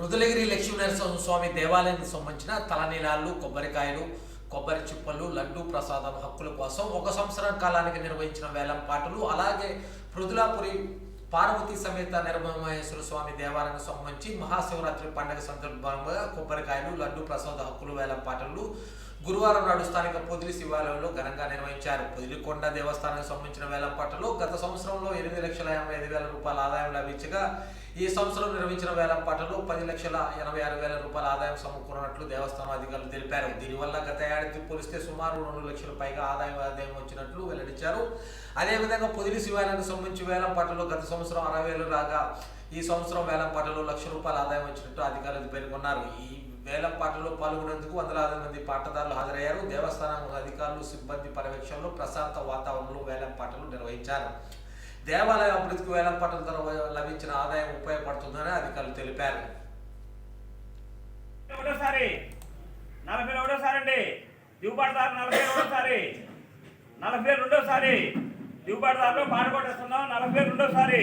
రుద్రగిరి లక్ష్మీనరసింహ స్వామి దేవాలయానికి సంబంధించిన తలనీలాలు కొబ్బరికాయలు కొబ్బరి చిప్పలు లడ్డు ప్రసాదం హక్కుల కోసం ఒక సంవత్సరం కాలానికి నిర్వహించిన వేలం పాటలు అలాగే పృథులాపురి పార్వతీ సమేత నిర్మమహేశ్వర స్వామి దేవాలయానికి సంబంధించి మహాశివరాత్రి పండుగ సందర్భంగా కొబ్బరికాయలు లడ్డు ప్రసాద హక్కులు వేలం పాటలు గురువారం నాడు స్థానిక పొదిలి శివాలయంలో ఘనంగా నిర్వహించారు. పొదిలికొండ దేవస్థానానికి సంబంధించిన వేల పాటలు గత సంవత్సరంలో ఎనిమిది లక్షల ఎనభై ఐదు వేల రూపాయల ఆదాయం లభించగా ఈ సంవత్సరం నిర్వహించిన వేలం పాటలో పది లక్షల ఎనభై ఆరు వేల రూపాయల ఆదాయం సమకూరినట్లు దేవస్థానం అధికారులు తెలిపారు. దీనివల్ల గత ఏడాదికి పోలిస్తే సుమారు రెండు లక్షల పైగా ఆదాయం ఆదాయం వచ్చినట్లు వెల్లడించారు. అదేవిధంగా పొదిలి శివాలయానికి సంబంధించి వేలం పాటలో గత సంవత్సరం అరవై వేలు రాగా ఈ సంవత్సరం వేలం పాటలో లక్ష రూపాయల ఆదాయం వచ్చినట్టు అధికారులు పేర్కొన్నారు. ఈ వేల పాటలో పాల్గొనేందుకు వందలాది మంది పాటదారులు హాజరయ్యారు. దేవస్థానం అధికారులు సిబ్బంది పర్యవేక్షణలో ప్రశాంత వాతావరణంలో వేలం పాటలు నిర్వహించారు. దేవాలయ అభివృద్ధికి వేలం పాటల ద్వారా లభించిన ఆదాయం ఉపయోగపడుతుందని అధికారులు తెలిపారు. ఒకటోసారి నలభై ఒకటోసారి అండి. దిగుబడిదారు నలభై ఒకటోసారి నలభై రెండోసారి దిగుబడిదారులు పాట కొట్టేస్తున్నాం నలభై రెండోసారి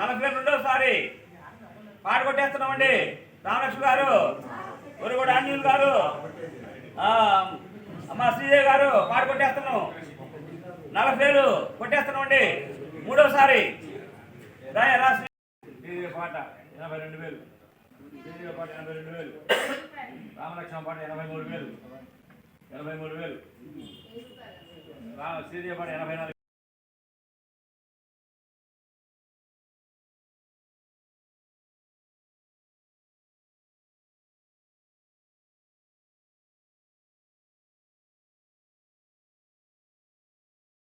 నలభై రెండోసారి పాడి కొట్టేస్తున్నాం అండి రామలక్ష్మి గారు. ఒరిగోడు ఆంజనేయులు గారు. అమ్మ శ్రీదేవి గారు పాట కొట్టేస్తున్నాం. నలభైలు కొట్టేస్తున్నామండి. మూడోసారి. రాయ రాసి పాట ఎనభై రెండు వేలు శ్రీదేవి పాట ఎనభై రెండు వేలు రామలక్ష్మణ పాట ఎనభై మూడు వేలు ఎనభై మూడు వేలు రా శ్రీదేవి పాట ఎనభై నాలుగు